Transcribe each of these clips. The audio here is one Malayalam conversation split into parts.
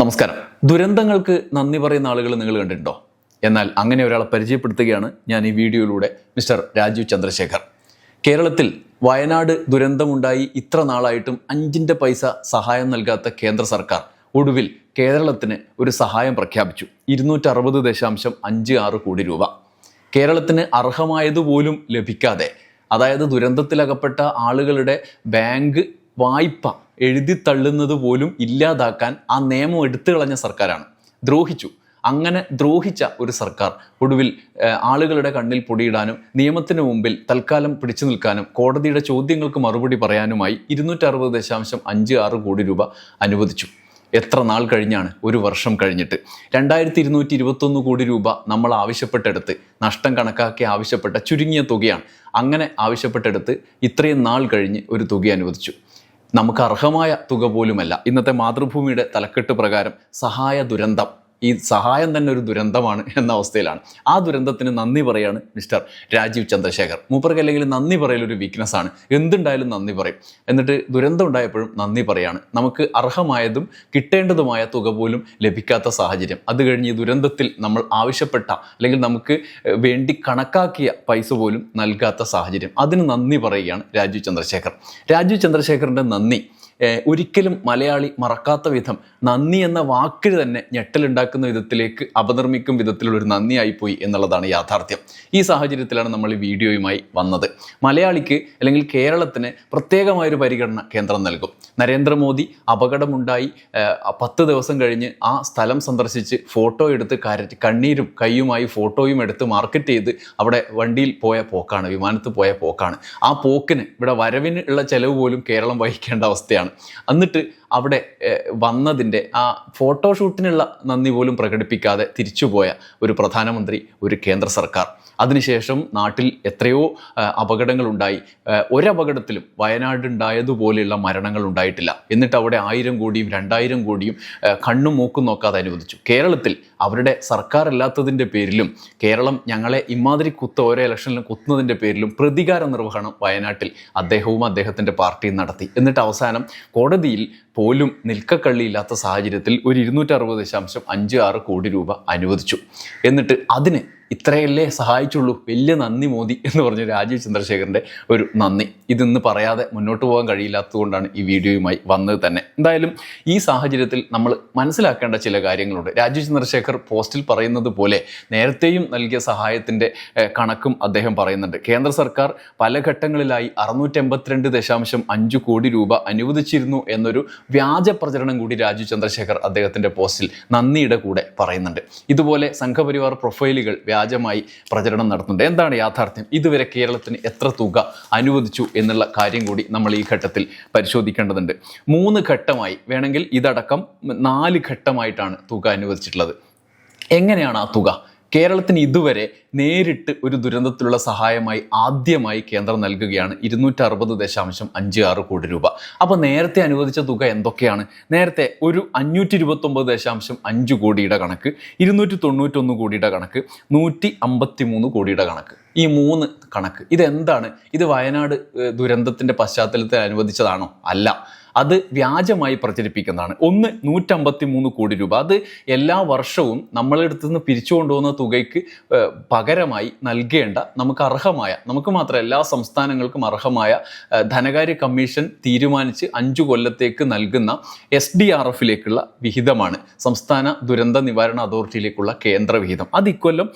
നമസ്കാരം. ദുരന്തങ്ങൾക്ക് നന്ദി പറയുന്ന ആളുകൾ നിങ്ങൾ കണ്ടിട്ടുണ്ടോ? എന്നാൽ അങ്ങനെ ഒരാളെ പരിചയപ്പെടുത്തുകയാണ് ഞാൻ ഈ വീഡിയോയിലൂടെ മിസ്റ്റർ രാജീവ് ചന്ദ്രശേഖർ. കേരളത്തിൽ വയനാട് ദുരന്തമുണ്ടായി ഇത്ര നാളായിട്ടും അഞ്ചിന്റെ പൈസ സഹായം നൽകാത്ത കേന്ദ്ര സർക്കാർ ഒടുവിൽ കേരളത്തിന് ഒരു സഹായം പ്രഖ്യാപിച്ചു. ഇരുന്നൂറ്ററുപത് ദശാംശം അഞ്ച് ആറ് കോടി രൂപ. കേരളത്തിന് അർഹമായതുപോലും ലഭിക്കാതെ അതായത് ദുരന്തത്തിലകപ്പെട്ട ആളുകളുടെ ബാങ്ക് വായ്പ എഴുതി തള്ളുന്നത് പോലും ഇല്ലാതാക്കാൻ ആ നിയമം എടുത്തു കളഞ്ഞ സർക്കാരാണ്. ദ്രോഹിച്ചു. അങ്ങനെ ദ്രോഹിച്ച ഒരു സർക്കാർ ഒടുവിൽ ആളുകളുടെ കണ്ണിൽ പൊടിയിടാനും നിയമത്തിന് മുമ്പിൽ തൽക്കാലം പിടിച്ചു നിൽക്കാനും കോടതിയുടെ ചോദ്യങ്ങൾക്ക് മറുപടി പറയാനുമായി ഇരുന്നൂറ്ററുപത് ദശാംശം അഞ്ച് ആറ് കോടി രൂപ അനുവദിച്ചു. എത്ര നാൾ കഴിഞ്ഞാണ് ഒരു വർഷം കഴിഞ്ഞിട്ട്? രണ്ടായിരത്തി ഇരുന്നൂറ്റി ഇരുപത്തൊന്ന് കോടി രൂപ നമ്മൾ ആവശ്യപ്പെട്ടെടുത്ത് നഷ്ടം കണക്കാക്കി ആവശ്യപ്പെട്ട ചുരുങ്ങിയ തുകയാണ്. അങ്ങനെ ആവശ്യപ്പെട്ടെടുത്ത് ഇത്രയും നാൾ കഴിഞ്ഞ് ഒരു തുക അനുവദിച്ചു. നമുക്ക് അർഹമായ തുക പോലുമല്ല. ഇന്നത്തെ മാതൃഭൂമിയുടെ തലക്കെട്ട് പ്രകാരം സഹായ ദുരന്തം ഈ സഹായം തന്നെ ഒരു ദുരന്തമാണ് എന്ന അവസ്ഥയിലാണ്. ആ ദുരന്തത്തിന് നന്ദി പറയാണ് മിസ്റ്റർ രാജീവ് ചന്ദ്രശേഖർ. മൂപ്പർക്ക് അല്ലെങ്കിൽ നന്ദി പറയൽ ഒരു വീക്ക്നെസ് ആണ്. എന്തുണ്ടായാലും നന്ദി പറയും. എന്നിട്ട് ദുരന്തം ഉണ്ടായപ്പോഴും നന്ദി പറയാണ്. നമുക്ക് അർഹമായതും കിട്ടേണ്ടതുമായ തുക പോലും ലഭിക്കാത്ത സാഹചര്യം. അത് കഴിഞ്ഞ് ഈ ദുരന്തത്തിൽ നമ്മൾ ആവശ്യപ്പെട്ട അല്ലെങ്കിൽ നമുക്ക് വേണ്ടി കണക്കാക്കിയ പൈസ പോലും നൽകാത്ത സാഹചര്യം. അതിന് നന്ദി പറയുകയാണ് രാജീവ് ചന്ദ്രശേഖർ. രാജീവ് ചന്ദ്രശേഖറിന്റെ നന്ദി ഒരിക്കലും മലയാളി മറക്കാത്ത വിധം നന്ദി എന്ന വാക്കിൽ തന്നെ ഞെട്ടലുണ്ടാക്കുന്ന വിധത്തിലേക്ക് അപനിർമ്മിക്കും വിധത്തിലുള്ള ഒരു നന്ദിയായിപ്പോയി എന്നുള്ളതാണ് യാഥാർത്ഥ്യം. ഈ സാഹചര്യത്തിലാണ് നമ്മൾ ഈ വീഡിയോയുമായി വന്നത്. മലയാളിക്ക് അല്ലെങ്കിൽ കേരളത്തിന് പ്രത്യേകമായൊരു പരിഗണന കേന്ദ്രം നൽകും. നരേന്ദ്രമോദി അപകടമുണ്ടായി പത്ത് ദിവസം കഴിഞ്ഞ് ആ സ്ഥലം സന്ദർശിച്ച് ഫോട്ടോ എടുത്ത് കരറ്റ് കണ്ണീരും കൈയുമായി ഫോട്ടോയും എടുത്ത് മാർക്കറ്റ് ചെയ്ത് അവിടെ വണ്ടിയിൽ പോയ പോക്കാണ് വിമാനത്ത് പോയ പോക്കാണ്. ആ പോക്കിന് ഇവിടെ വരവിന് ഉള്ള ചെലവ് പോലും കേരളം വഹിക്കേണ്ട അവസ്ഥയാണ്. എന്നിട്ട് അവിടെ വന്നതിന്റെ ആ ഫോട്ടോഷൂട്ടിനുള്ള നന്ദി പോലും പ്രകടിപ്പിക്കാതെ തിരിച്ചുപോയ ഒരു പ്രധാനമന്ത്രി ഒരു കേന്ദ്ര സർക്കാർ. അതിനുശേഷം നാട്ടിൽ എത്രയോ അപകടങ്ങളുണ്ടായി. ഒരപകടത്തിലും വയനാടുണ്ടായതുപോലെയുള്ള മരണങ്ങൾ ഉണ്ടായിട്ടില്ല എന്നിട്ട് അവിടെ ആയിരം കോടിയും രണ്ടായിരം കോടിയും കണ്ണും മൂക്കും നോക്കാതെ അനുവദിച്ചു. കേരളത്തിൽ അവരുടെ സർക്കാർ അല്ലാത്തതിന്റെ പേരിലും കേരളം ഞങ്ങളെ ഇമാതിരി കുത്ത ഓരോ ഇലക്ഷനിലും കുത്തുന്നതിന്റെ പേരിലും പ്രതികാര നിർവഹണം വയനാട്ടിൽ അദ്ദേഹവും അദ്ദേഹത്തിന്റെ പാർട്ടിയും നടത്തി. എന്നിട്ട് അവസാനം കോടതിയിൽ പോലും നിൽക്കക്കള്ളിയില്ലാത്ത സാഹചര്യത്തിൽ ഒരു ഇരുന്നൂറ്ററുപത് ദശാംശം അഞ്ച് ആറ് കോടി രൂപ അനുവദിച്ചു. എന്നിട്ട് അതിന് ഇത്രയല്ലേ സഹായിച്ചുള്ളൂ. വലിയ നന്ദി മോദി എന്ന് പറഞ്ഞ രാജീവ് ചന്ദ്രശേഖരന്റെ ഒരു നന്ദി. ഇതിന്ന് പറയാതെ മുന്നോട്ട് പോകാൻ കഴിയില്ലാത്തതുകൊണ്ടാണ് ഈ വീഡിയോയുമായി വന്നത് തന്നെ. എന്തായാലും ഈ സാഹചര്യത്തിൽ നമ്മൾ മനസ്സിലാക്കേണ്ട ചില കാര്യങ്ങളുണ്ട്. രാജീവ് ചന്ദ്രശേഖർ പോസ്റ്റിൽ പറയുന്നത് പോലെ നേരത്തെയും നൽകിയ സഹായത്തിന്റെ കണക്കും അദ്ദേഹം പറയുന്നുണ്ട്. കേന്ദ്ര സർക്കാർ പല ഘട്ടങ്ങളിലായി അറുന്നൂറ്റി എൺപത്തിരണ്ട് ദശാംശം അഞ്ച് കോടി രൂപ അനുവദിച്ചിരുന്നു എന്നൊരു വ്യാജ പ്രചരണം കൂടി രാജീവ് ചന്ദ്രശേഖർ അദ്ദേഹത്തിന്റെ പോസ്റ്റിൽ നന്ദിയുടെ കൂടെ പറയുന്നുണ്ട്. ഇതുപോലെ സംഘപരിവാർ പ്രൊഫൈലുകൾ വ്യാജമായി പ്രചരണം നടത്തുന്നുണ്ട്. എന്താണ് യാഥാർത്ഥ്യം? ഇതുവരെ കേരളത്തിന് എത്ര തുക അനുവദിച്ചു എന്നുള്ള കാര്യം കൂടി നമ്മൾ ഈ ഘട്ടത്തിൽ പരിശോധിക്കേണ്ടതുണ്ട്. മൂന്ന് ഘട്ടമായി വേണമെങ്കിൽ ഇതടക്കം നാല് ഘട്ടമായിട്ടാണ് തുക അനുവദിച്ചിട്ടുള്ളത്. എങ്ങനെയാണ് ആ തുക? കേരളത്തിന് ഇതുവരെ നേരിട്ട് ഒരു ദുരന്തത്തിലുള്ള സഹായമായി ആദ്യമായി കേന്ദ്രം നൽകുകയാണ് ഇരുന്നൂറ്റി അറുപത് ദശാംശം അഞ്ച് ആറ് കോടി രൂപ. അപ്പോൾ നേരത്തെ അനുവദിച്ച തുക എന്തൊക്കെയാണ്? നേരത്തെ ഒരു അഞ്ഞൂറ്റി ഇരുപത്തൊമ്പത് ദശാംശം അഞ്ച് കോടിയുടെ കണക്ക് ഇരുന്നൂറ്റി തൊണ്ണൂറ്റൊന്ന് കോടിയുടെ കണക്ക് നൂറ്റി അമ്പത്തി മൂന്ന് കോടിയുടെ കണക്ക്. ഈ മൂന്ന് കണക്ക് ഇതെന്താണ്? ഇത് വയനാട് ദുരന്തത്തിന്റെ പശ്ചാത്തലത്തിൽ അനുവദിച്ചതാണോ? അല്ല. അത് വ്യാജമായി പ്രചരിപ്പിക്കുന്നതാണ്. ഒന്ന് നൂറ്റമ്പത്തി മൂന്ന് കോടി രൂപ. അത് എല്ലാ വർഷവും നമ്മളെടുത്തു നിന്ന് പിരിച്ചു കൊണ്ടുപോകുന്ന തുകയ്ക്ക് പകരമായി നൽകേണ്ട നമുക്ക് അർഹമായ നമുക്ക് മാത്രം എല്ലാ സംസ്ഥാനങ്ങൾക്കും അർഹമായ ധനകാര്യ കമ്മീഷൻ തീരുമാനിച്ച് അഞ്ചു കൊല്ലത്തേക്ക് നൽകുന്ന എസ് ഡി ആർ എഫിലേക്കുള്ള വിഹിതമാണ് സംസ്ഥാന ദുരന്ത നിവാരണ അതോറിറ്റിയിലേക്കുള്ള കേന്ദ്ര വിഹിതം. അത് ഇക്കൊല്ലം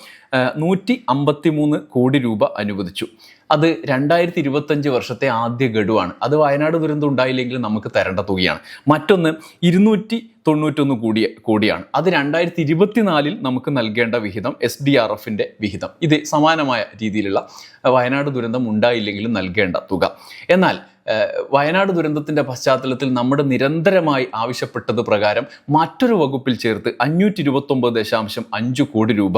നൂറ്റി അമ്പത്തി മൂന്ന് കോടി രൂപ അനുവദിച്ചു. അത് രണ്ടായിരത്തി ഇരുപത്തഞ്ച് വർഷത്തെ ആദ്യ ഗഡുവാണ്. അത് വയനാട് ദുരന്തം ഉണ്ടായില്ലെങ്കിൽ നമുക്ക് തരേണ്ട തുകയാണ്. മറ്റൊന്ന് ഇരുന്നൂറ്റി തൊണ്ണൂറ്റൊന്ന് കോടി കോടിയാണ്. അത് രണ്ടായിരത്തി ഇരുപത്തിനാലിൽ നമുക്ക് നൽകേണ്ട വിഹിതം എസ് ഡി ആർ എഫിന്റെ വിഹിതം. ഇത് സമാനമായ രീതിയിലുള്ള വയനാട് ദുരന്തം ഉണ്ടായില്ലെങ്കിലും നൽകേണ്ട തുക. എന്നാൽ വയനാട് ദുരന്തത്തിന്റെ പശ്ചാത്തലത്തിൽ നമ്മുടെ നിരന്തരമായി ആവശ്യപ്പെട്ടത് പ്രകാരം മറ്റൊരു വകുപ്പിൽ ചേർത്ത് അഞ്ഞൂറ്റി ഇരുപത്തൊമ്പത് ദശാംശം അഞ്ച് കോടി രൂപ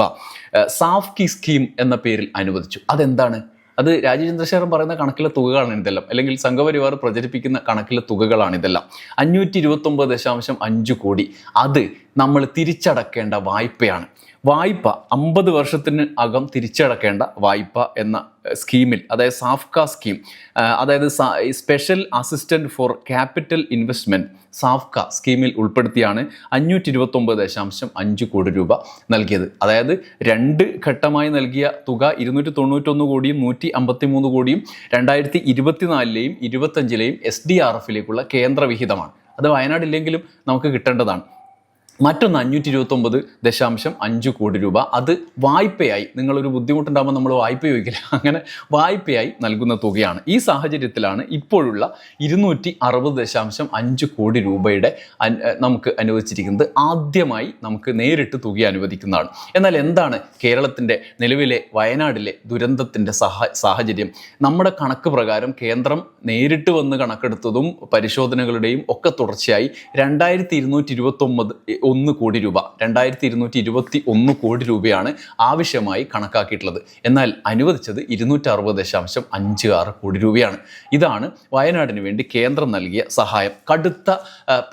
ഏഹ്, സാഫ് കി സ്കീം എന്ന പേരിൽ അനുവദിച്ചു. അതെന്താണ്? അത് രാജീവ് പറയുന്ന കണക്കിലെ തുകകളാണ് ഇതെല്ലാം. അല്ലെങ്കിൽ സംഘപരിവാർ പ്രചരിപ്പിക്കുന്ന കണക്കിലെ തുകകളാണ് ഇതെല്ലാം. അഞ്ഞൂറ്റി ഇരുപത്തൊമ്പത് ദശാംശം അഞ്ച് കോടി. അത് നമ്മൾ തിരിച്ചടക്കേണ്ട വായ്പയാണ്. വായ്പ അമ്പത് വർഷത്തിന് അകം തിരിച്ചടക്കേണ്ട വായ്പ എന്ന സ്കീമിൽ അതായത് സാഫ്ക സ്കീം അതായത് special assistant for capital investment SAFCA സ്കീമിൽ ഉൾപ്പെടുത്തിയാണ് അഞ്ഞൂറ്റി ഇരുപത്തൊമ്പത് ദശാംശം അഞ്ച് കോടി രൂപ നൽകിയത്. അതായത് രണ്ട് ഘട്ടമായി നൽകിയ തുക ഇരുന്നൂറ്റി തൊണ്ണൂറ്റൊന്ന് കോടിയും നൂറ്റി അമ്പത്തി മൂന്ന് കോടിയും രണ്ടായിരത്തി ഇരുപത്തിനാലിലെയും ഇരുപത്തഞ്ചിലെയും എസ് ഡി ആർ എഫിലേക്കുള്ള കേന്ദ്ര വിഹിതമാണ് അത് വയനാടില്ലെങ്കിലും നമുക്ക് കിട്ടേണ്ടതാണ്. മറ്റൊന്ന് അഞ്ഞൂറ്റി ഇരുപത്തൊമ്പത് ദശാംശം അഞ്ച് കോടി രൂപ. അത് വായ്പയായി. നിങ്ങളൊരു ബുദ്ധിമുട്ടുണ്ടാകുമ്പോൾ നമ്മൾ വായ്പ ചോദിക്കില്ല. അങ്ങനെ വായ്പയായി നൽകുന്ന തുകയാണ്. ഈ സാഹചര്യത്തിലാണ് ഇപ്പോഴുള്ള ഇരുന്നൂറ്റി അറുപത് ദശാംശം അഞ്ച് കോടി രൂപയുടെ നമുക്ക് അനുവദിച്ചിരിക്കുന്നത്. ആദ്യമായി നമുക്ക് നേരിട്ട് തുക അനുവദിക്കുന്നതാണ്. എന്നാൽ എന്താണ് കേരളത്തിന്റെ നിലവിലെ വയനാടിലെ ദുരന്തത്തിന്റെ സഹ സാഹചര്യം? നമ്മുടെ കണക്ക് പ്രകാരം കേന്ദ്രം നേരിട്ട് വന്ന് കണക്കെടുത്തതും പരിശോധനകളുടെയും ഒക്കെ തുടർച്ചയായി രണ്ടായിരത്തി ഇരുന്നൂറ്റി ഇരുപത്തൊമ്പത് ഒന്ന് കോടി രൂപ രണ്ടായിരത്തി ഇരുന്നൂറ്റി ഇരുപത്തി ഒന്ന് കോടി രൂപയാണ് ആവശ്യമായി കണക്കാക്കിയിട്ടുള്ളത്. എന്നാൽ അനുവദിച്ചത് ഇരുന്നൂറ്റി അറുപത് ദശാംശം അഞ്ച് ആറ് കോടി രൂപയാണ്. ഇതാണ് വയനാടിന് വേണ്ടി കേന്ദ്രം നൽകിയ സഹായം. കടുത്ത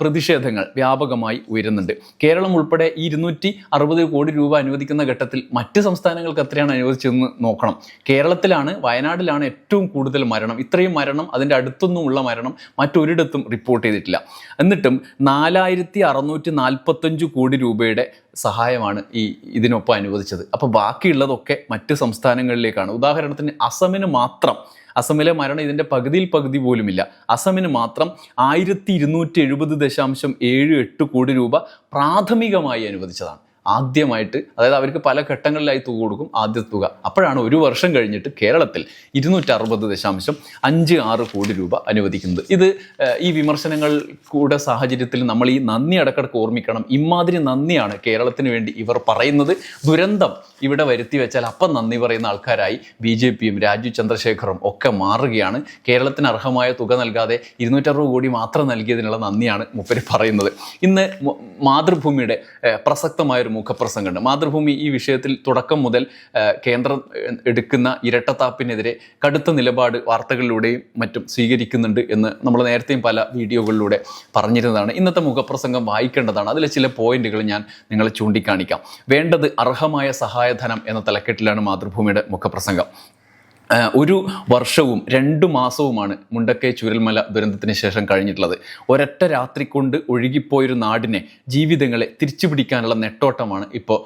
പ്രതിഷേധങ്ങൾ വ്യാപകമായി ഉയരുന്നുണ്ട്. കേരളം ഉൾപ്പെടെ ഈ ഇരുന്നൂറ്റി അറുപത് കോടി രൂപ അനുവദിക്കുന്ന ഘട്ടത്തിൽ മറ്റ് സംസ്ഥാനങ്ങൾക്ക് എത്രയാണ് അനുവദിച്ചതെന്ന് നോക്കണം. കേരളത്തിലാണ് വയനാടിലാണ് ഏറ്റവും കൂടുതൽ മരണം. ഇത്രയും മരണം അതിന്റെ അടുത്തൊന്നുമുള്ള മരണം മറ്റൊരിടത്തും റിപ്പോർട്ട് ചെയ്തിട്ടില്ല. എന്നിട്ടും നാലായിരത്തി അറുന്നൂറ്റി നാൽപ്പത്തഞ്ച് കോടി രൂപയുടെ സഹായമാണ് ഈ ഇതിനൊപ്പം അനുവദിച്ചത്. അപ്പോൾ ബാക്കിയുള്ളതൊക്കെ മറ്റ് സംസ്ഥാനങ്ങളിലേക്കാണ്. ഉദാഹരണത്തിന് അസമിന് മാത്രം അസമിലെ മരണം ഇതിന്റെ പകുതിയിൽ പകുതി പോലുമില്ല. അസമിന് മാത്രം ആയിരത്തി ഇരുന്നൂറ്റി എഴുപത് ദശാംശം ഏഴ് എട്ട് കോടി രൂപ പ്രാഥമികമായി അനുവദിച്ചതാണ്. ആദ്യമായിട്ട് അതായത് അവർക്ക് പല ഘട്ടങ്ങളിലായി തുക കൊടുക്കും ആദ്യ തുക. അപ്പോഴാണ് ഒരു വർഷം കഴിഞ്ഞിട്ട് കേരളത്തിൽ ഇരുന്നൂറ്റി അറുപത് ദശാംശം അഞ്ച് ആറ് കോടി രൂപ അനുവദിക്കുന്നത്. ഇത് ഈ വിമർശനങ്ങൾ കൂടെ സാഹചര്യത്തിൽ നമ്മൾ ഈ നന്ദി അടക്കടക്ക് ഓർമ്മിക്കണം. ഇമാതിരി നന്ദിയാണ് കേരളത്തിന് വേണ്ടി ഇവർ പറയുന്നത്. ദുരന്തം ഇവിടെ വരുത്തി വെച്ചാൽ അപ്പം നന്ദി പറയുന്ന ആൾക്കാരായി ബി ജെ പിയും രാജീവ് ചന്ദ്രശേഖറും ഒക്കെ മാറുകയാണ്. കേരളത്തിന് അർഹമായ തുക നൽകാതെ ഇരുന്നൂറ്ററുപത് കോടി മാത്രം നൽകിയതിനുള്ള നന്ദിയാണ് മുപ്പര് പറയുന്നത്. ഇന്ന് മാതൃഭൂമിയുടെ പ്രസക്തമായൊരു മുഖപ്രസംഗമുണ്ട്. മാതൃഭൂമി ഈ വിഷയത്തിൽ തുടക്കം മുതൽ കേന്ദ്രം എടുക്കുന്ന ഇരട്ടത്താപ്പിനെതിരെ കടുത്ത നിലപാട് വാർത്തകളിലൂടെയും മറ്റും സ്വീകരിക്കുന്നുണ്ട് എന്ന് നമ്മൾ നേരത്തെയും പല വീഡിയോകളിലൂടെ പറഞ്ഞിരുന്നതാണ്. ഇന്നത്തെ മുഖപ്രസംഗം വായിക്കേണ്ടതാണ്. അതിലെ ചില പോയിന്റുകൾ ഞാൻ നിങ്ങളെ ചൂണ്ടിക്കാണിക്കാം. വേണ്ടത് അർഹമായ സഹായധനം എന്ന തലക്കെട്ടിലാണ് മാതൃഭൂമിയുടെ മുഖപ്രസംഗം. ഒരു വർഷവും രണ്ടു മാസവുമാണ് മുണ്ടക്കൈ ചുരൽമല ദുരന്തത്തിന് ശേഷം കഴിഞ്ഞിട്ടുള്ളത്. ഒരൊറ്റ രാത്രി കൊണ്ട് ഒഴുകിപ്പോയൊരു നാടിനെ ജീവിതങ്ങളെ തിരിച്ചു പിടിക്കാനുള്ള നെട്ടോട്ടമാണ് ഇപ്പോൾ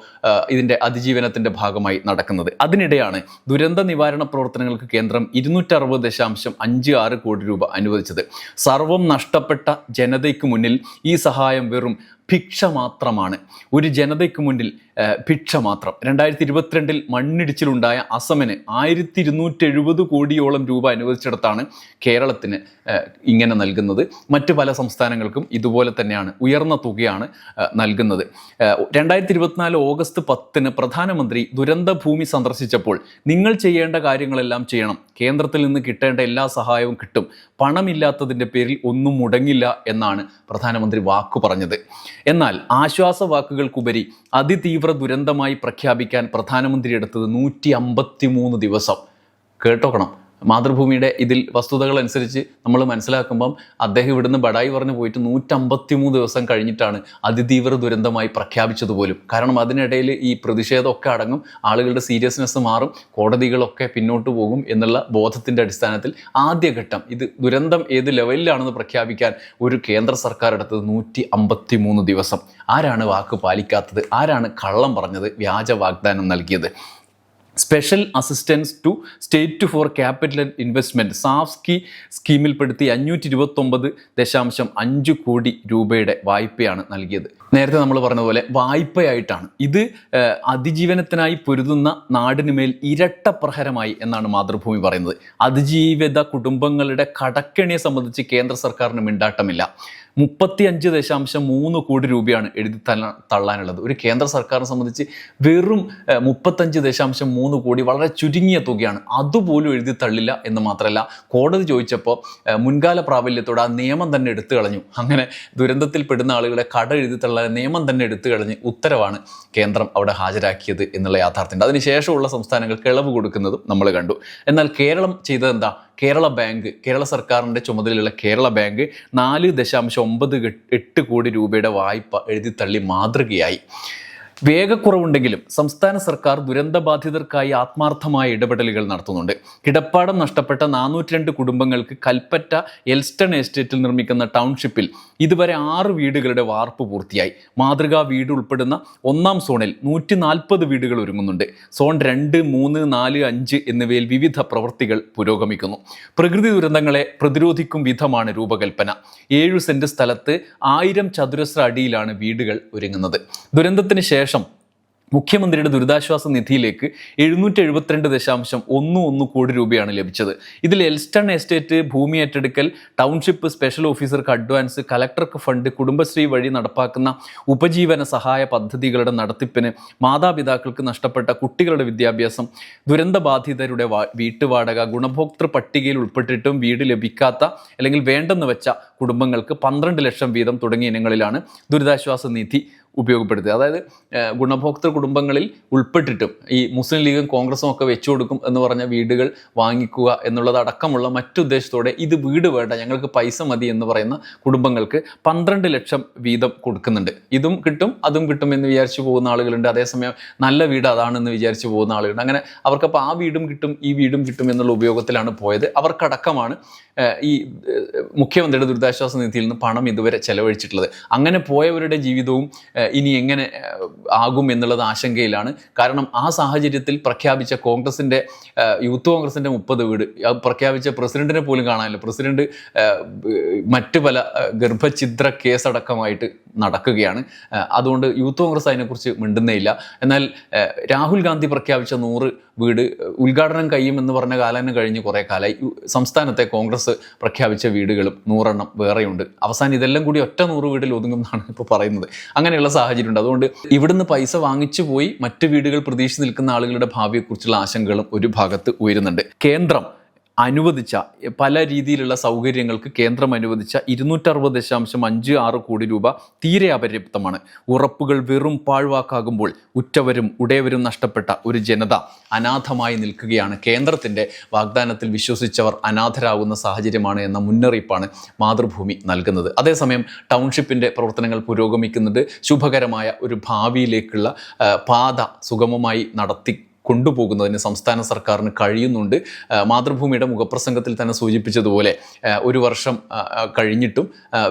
ഇതിന്റെ അതിജീവനത്തിന്റെ ഭാഗമായി നടക്കുന്നത്. അതിനിടെയാണ് ദുരന്ത നിവാരണ പ്രവർത്തനങ്ങൾക്ക് കേന്ദ്രം ഇരുന്നൂറ്ററുപത് ദശാംശം അഞ്ച് ആറ് കോടി രൂപ അനുവദിച്ചത്. സർവം നഷ്ടപ്പെട്ട ജനതയ്ക്ക് മുന്നിൽ ഈ സഹായം വെറും ഭിക്ഷ മാത്രമാണ്. ഒരു ജനതയ്ക്ക് മുന്നിൽ ഭിക്ഷ മാത്രം. രണ്ടായിരത്തി ഇരുപത്തിരണ്ടിൽ മണ്ണിടിച്ചിലുണ്ടായ അസമിന് ആയിരത്തി ഇരുന്നൂറ്റി എഴുപത് കോടിയോളം രൂപ അനുവദിച്ചിടത്താണ് കേരളത്തിന് ഇങ്ങനെ നൽകുന്നത്. മറ്റ് പല സംസ്ഥാനങ്ങൾക്കും ഇതുപോലെ തന്നെയാണ് ഉയർന്ന തുകയാണ് നൽകുന്നത്. രണ്ടായിരത്തി ഇരുപത്തിനാല് ഓഗസ്റ്റ് പത്തിന് പ്രധാനമന്ത്രി ദുരന്ത ഭൂമി സന്ദർശിച്ചപ്പോൾ നിങ്ങൾ ചെയ്യേണ്ട കാര്യങ്ങളെല്ലാം ചെയ്യണം. കേന്ദ്രത്തിൽ നിന്ന് കിട്ടേണ്ട എല്ലാ സഹായവും കിട്ടും. പണമില്ലാത്തതിന്റെ പേരിൽ ഒന്നും മുടങ്ങില്ല എന്നാണ് പ്രധാനമന്ത്രി വാക്കു പറഞ്ഞത്. എന്നാൽ ആശ്വാസ വാക്കുകൾക്കുപരി അതിതീവ്ര ദുരന്തമായി പ്രഖ്യാപിക്കാൻ പ്രധാനമന്ത്രി എടുത്തത് നൂറ്റി അമ്പത്തി മൂന്ന് ദിവസം. കേട്ടോക്കണം. മാതൃഭൂമിയുടെ ഇതിൽ വസ്തുതകൾ അനുസരിച്ച് നമ്മൾ മനസ്സിലാക്കുമ്പം അദ്ദേഹം ഇവിടുന്ന് ബടായി പറഞ്ഞു പോയിട്ട് നൂറ്റമ്പത്തി മൂന്ന് ദിവസം കഴിഞ്ഞിട്ടാണ് അതിതീവ്ര ദുരന്തമായി പ്രഖ്യാപിച്ചത് പോലും. കാരണം അതിനിടയിൽ ഈ പ്രതിഷേധമൊക്കെ അടങ്ങും ആളുകളുടെ സീരിയസ്നെസ് മാറും കോടതികളൊക്കെ പിന്നോട്ട് പോകും എന്നുള്ള ബോധത്തിന്റെ അടിസ്ഥാനത്തിൽ ആദ്യഘട്ടം ഇത് ദുരന്തം ഏത് ലെവലിലാണെന്ന് പ്രഖ്യാപിക്കാൻ ഒരു കേന്ദ്ര സർക്കാർ എടുത്തത് നൂറ്റി അമ്പത്തി മൂന്ന് ദിവസം. ആരാണ് വാക്ക് പാലിക്കാത്തത്? ആരാണ് കള്ളം പറഞ്ഞത്? വ്യാജ വാഗ്ദാനം നൽകിയത്? Special assistance to state for capital investment സാഫ്സ്കി സ്കീമിൽപ്പെടുത്തി അഞ്ഞൂറ്റി ഇരുപത്തൊമ്പത് ദശാംശം അഞ്ച് കോടി രൂപയുടെ വായ്പയാണ് നൽകിയത്. നേരത്തെ നമ്മൾ പറഞ്ഞതുപോലെ പോലെ വായ്പയായിട്ടാണ്. ഇത് അതിജീവനത്തിനായി പൊരുതുന്ന നാടിന് മേൽ ഇരട്ട പ്രഹരമായി എന്നാണ് മാതൃഭൂമി പറയുന്നത്. അതിജീവിത കുടുംബങ്ങളുടെ കടക്കെണിയെ സംബന്ധിച്ച് കേന്ദ്ര സർക്കാരിന് മിണ്ടാട്ടമില്ല. മുപ്പത്തി അഞ്ച് ദശാംശം മൂന്ന് കോടി രൂപയാണ് എഴുതി തള്ള തള്ളാനുള്ളത്. ഒരു കേന്ദ്ര സർക്കാരിനെ സംബന്ധിച്ച് വെറും മുപ്പത്തഞ്ച് ദശാംശം മൂന്ന് കോടി വളരെ ചുരുങ്ങിയ തുകയാണ്. അതുപോലും എഴുതി തള്ളില്ല എന്ന് മാത്രമല്ല കോടതി ചോദിച്ചപ്പോൾ മുൻകാല പ്രാബല്യത്തോടെ ആ നിയമം തന്നെ എടുത്തു കളഞ്ഞു. അങ്ങനെ ദുരന്തത്തിൽ പെടുന്ന ആളുകളെ കട എഴുതി തള്ളാൻ നിയമം തന്നെ എടുത്തു കളഞ്ഞ് ഉത്തരവാണ് കേന്ദ്രം അവിടെ ഹാജരാക്കിയത് എന്നുള്ള യാഥാർത്ഥ്യമുണ്ട്. അതിനുശേഷമുള്ള സംസ്ഥാനങ്ങൾക്ക് ഇളവ് കൊടുക്കുന്നതും നമ്മൾ കണ്ടു. എന്നാൽ കേരളം ചെയ്തതെന്താ കേരള ബാങ്ക് കേരള സർക്കാരിന്റെ ചുമതലയുള്ള കേരള ബാങ്ക് നാല് ദശാംശം ഒമ്പത് എട്ട് കോടി രൂപയുടെ വായ്പ എഴുതി തള്ളി മാതൃകയായി. വേഗക്കുറവുണ്ടെങ്കിലും സംസ്ഥാന സർക്കാർ ദുരന്തബാധിതർക്കായി ആത്മാർത്ഥമായ ഇടപെടലുകൾ നടത്തുന്നുണ്ട്. കിടപ്പാടം നഷ്ടപ്പെട്ട നാനൂറ്റി രണ്ട് കുടുംബങ്ങൾക്ക് കൽപ്പറ്റ എൽസ്റ്റൺ എസ്റ്റേറ്റിൽ നിർമ്മിക്കുന്ന ടൗൺഷിപ്പിൽ ഇതുവരെ ആറ് വീടുകളുടെ വാർപ്പ് പൂർത്തിയായി. മാതൃകാ വീട് ഉൾപ്പെടുന്ന ഒന്നാം സോണിൽ നൂറ്റി നാൽപ്പത് വീടുകൾ ഒരുങ്ങുന്നുണ്ട്. സോൺ രണ്ട് മൂന്ന് നാല് അഞ്ച് എന്നിവയിൽ വിവിധ പ്രവൃത്തികൾ പുരോഗമിക്കുന്നു. പ്രകൃതി ദുരന്തങ്ങളെ പ്രതിരോധിക്കും വിധമാണ് രൂപകൽപ്പന. ഏഴു സെന്റ് സ്ഥലത്ത് ആയിരം ചതുരശ്ര അടിയിലാണ് വീടുകൾ ഒരുങ്ങുന്നത്. ദുരന്തത്തിന് ശേഷം മുഖ്യമന്ത്രിയുടെ ദുരിതാശ്വാസ നിധിയിലേക്ക് എഴുന്നൂറ്റി എഴുപത്തിരണ്ട് ദശാംശം ഒന്ന് ഒന്ന് കോടി രൂപയാണ് ലഭിച്ചത്. ഇതിൽ എൽസ്റ്റൺ എസ്റ്റേറ്റ് ഭൂമി ഏറ്റെടുക്കൽ ടൗൺഷിപ്പ് സ്പെഷ്യൽ ഓഫീസർക്ക് അഡ്വാൻസ് കലക്ടർക്ക് ഫണ്ട് കുടുംബശ്രീ വഴി നടപ്പാക്കുന്ന ഉപജീവന സഹായ പദ്ധതികളുടെ നടത്തിപ്പിന് മാതാപിതാക്കൾക്ക് നഷ്ടപ്പെട്ട കുട്ടികളുടെ വിദ്യാഭ്യാസം ദുരന്തബാധിതരുടെ വീട്ടുവാടക ഗുണഭോക്തൃ പട്ടികയിൽ ഉൾപ്പെട്ടിട്ടും വീട് ലഭിക്കാത്ത അല്ലെങ്കിൽ വേണ്ടെന്ന് വെച്ച കുടുംബങ്ങൾക്ക് പന്ത്രണ്ട് ലക്ഷം വീതം തുടങ്ങിയ ഇനങ്ങളിലാണ് ദുരിതാശ്വാസ നിധി ഉപയോഗപ്പെടുത്തുക. അതായത് ഗുണഭോക്തൃ കുടുംബങ്ങളിൽ ഉൾപ്പെട്ടിട്ടും ഈ മുസ്ലിം ലീഗും കോൺഗ്രസും ഒക്കെ വെച്ചു കൊടുക്കും എന്ന് പറഞ്ഞ വീടുകൾ വാങ്ങിക്കുക എന്നുള്ളത് അടക്കമുള്ള മറ്റുദ്ദേശത്തോടെ ഇത് വീട് വേണ്ട ഞങ്ങൾക്ക് പൈസ മതി എന്ന് പറയുന്ന കുടുംബങ്ങൾക്ക് പന്ത്രണ്ട് ലക്ഷം വീതം കൊടുക്കുന്നുണ്ട്. ഇതും കിട്ടും അതും കിട്ടും എന്ന് വിചാരിച്ചു പോകുന്ന ആളുകളുണ്ട്. അതേസമയം നല്ല വീട് അതാണെന്ന് വിചാരിച്ചു പോകുന്ന ആളുകളുണ്ട്. അങ്ങനെ അവർക്കപ്പോൾ ആ വീടും കിട്ടും ഈ വീടും കിട്ടും എന്നുള്ള ഉപയോഗത്തിലാണ് പോയത്. അവർക്കടക്കമാണ് ഈ മുഖ്യമന്ത്രിയുടെ ദുരിതാശ്വാസ നിധിയിൽ നിന്ന് പണം ഇതുവരെ ചെലവഴിച്ചിട്ടുള്ളത്. അങ്ങനെ പോയവരുടെ ജീവിതവും ഇനി എങ്ങനെ ആകും എന്നുള്ളത് ആശങ്കയിലാണ്. കാരണം ആ സാഹചര്യത്തിൽ പ്രഖ്യാപിച്ച കോൺഗ്രസിന്റെ യൂത്ത് കോൺഗ്രസിന്റെ മുപ്പത് വീട് പ്രഖ്യാപിച്ച പ്രസിഡന്റിനെ പോലും കാണാനില്ല. പ്രസിഡന്റ് മറ്റു പല ഗർഭഛിദ്ര കേസടക്കമായിട്ട് നടക്കുകയാണ്. അതുകൊണ്ട് യൂത്ത് കോൺഗ്രസ് അതിനെക്കുറിച്ച് മിണ്ടുന്നേയില്ല. എന്നാൽ രാഹുൽ ഗാന്ധി പ്രഖ്യാപിച്ച നൂറ് വീട് ഉദ്ഘാടനം കഴിയുമെന്ന് പറഞ്ഞ കാലം കഴിഞ്ഞ് കുറേ കാലമായി. സംസ്ഥാനത്തെ കോൺഗ്രസ് പ്രഖ്യാപിച്ച വീടുകളും നൂറെണ്ണം വേറെയുണ്ട്. അവസാനം ഇതെല്ലാം കൂടി ഒറ്റ നൂറ് വീട്ടിൽ ഒതുങ്ങും എന്നാണ് ഇപ്പോൾ പറയുന്നത്. അങ്ങനെയുള്ള സാഹചര്യമുണ്ട്. അതുകൊണ്ട് ഇവിടുന്ന് പൈസ വാങ്ങിച്ചു പോയി മറ്റു വീടുകൾ പ്രതീക്ഷിച്ച് നിൽക്കുന്ന ആളുകളുടെ ഭാവിയെക്കുറിച്ചുള്ള ആശങ്കകളും ഒരു ഭാഗത്ത് ഉയരുന്നുണ്ട്. കേന്ദ്രം അനുവദിച്ച പല രീതിയിലുള്ള സൗകര്യങ്ങൾക്ക് കേന്ദ്രം അനുവദിച്ച ഇരുന്നൂറ്ററുപത് ദശാംശം അഞ്ച് ആറ് കോടി രൂപ തീരെ അപര്യാപ്തമാണ്. ഉറപ്പുകൾ വെറും പാഴ്വാക്കാകുമ്പോൾ ഉറ്റവരും ഉടയവരും നഷ്ടപ്പെട്ട ഒരു ജനത അനാഥമായി നിൽക്കുകയാണ്. കേന്ദ്രത്തിന്റെ വാഗ്ദാനത്തിൽ വിശ്വസിച്ചവർ അനാഥരാകുന്ന സാഹചര്യമാണ് എന്ന മുന്നറിയിപ്പാണ് മാതൃഭൂമി നൽകുന്നത്. അതേസമയം ടൗൺഷിപ്പിന്റെ പ്രവർത്തനങ്ങൾ പുരോഗമിക്കുന്നുണ്ട് ശുഭകരമായ ഒരു ഭാവിയിലേക്കുള്ള പാത സുഗമമായി നടത്തി കൊണ്ടുപോകുന്നതിന് സംസ്ഥാന സർക്കാരിന് കഴിയുന്നുണ്ട്. മാതൃഭൂമിയുടെ മുഖപ്രസംഗത്തിൽ തന്നെ സൂചിപ്പിച്ചതുപോലെ ഒരു വർഷം കഴിഞ്ഞിട്ടും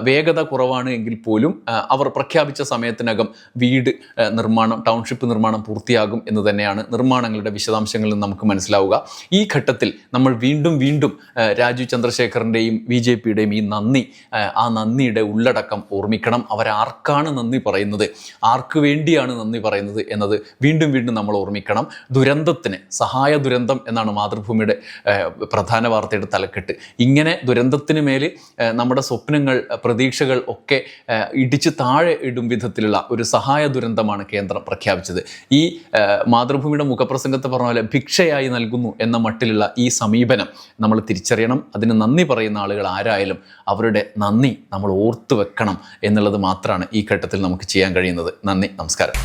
വേഗത കുറവാണ് എങ്കിൽ പോലും അവർ പ്രഖ്യാപിച്ച സമയത്തിനകം വീട് നിർമ്മാണം ടൗൺഷിപ്പ് നിർമ്മാണം പൂർത്തിയാകും എന്ന് തന്നെയാണ് നിർമ്മാണങ്ങളുടെ വിശദാംശങ്ങളിൽ നമുക്ക് മനസ്സിലാവുക. ഈ ഘട്ടത്തിൽ നമ്മൾ വീണ്ടും വീണ്ടും രാജു രാജീവ് ചന്ദ്രശേഖറിന്റെയും ബി ജെ പിയുടെയും ഈ നന്ദി ആ, നന്ദിയുടെ ഉള്ളടക്കം ഓർമ്മിക്കണം. അവരാർക്കാണ് നന്ദി പറയുന്നത്? ആർക്ക് വേണ്ടിയാണ് നന്ദി പറയുന്നത് എന്നത് വീണ്ടും വീണ്ടും നമ്മൾ ഓർമ്മിക്കണം. ദുരന്തത്തിന് സഹായ ദുരന്തം എന്നാണ് മാതൃഭൂമിയുടെ പ്രധാന വാർത്തയുടെ തലക്കെട്ട്. ഇങ്ങനെ ദുരന്തത്തിന് മേൽ നമ്മുടെ സ്വപ്നങ്ങൾ പ്രതീക്ഷകൾ ഒക്കെ ഇടിച്ച് താഴെ ഇടും വിധത്തിലുള്ള ഒരു സഹായ ദുരന്തമാണ് കേന്ദ്രം പ്രഖ്യാപിച്ചത്. ഈ മാതൃഭൂമിയുടെ മുഖപ്രസംഗത്തെ പറഞ്ഞ പോലെ ഭിക്ഷയായി നൽകുന്നു എന്ന മട്ടിലുള്ള ഈ സമീപനം നമ്മൾ തിരിച്ചറിയണം. അതിന് നന്ദി പറയുന്ന ആളുകൾ ആരായാലും അവരുടെ നന്ദി നമ്മൾ ഓർത്തു വെക്കണം എന്നുള്ളത് മാത്രമാണ് ഈ ഘട്ടത്തിൽ നമുക്ക് ചെയ്യാൻ കഴിയുന്നത്. നന്ദി നമസ്കാരം.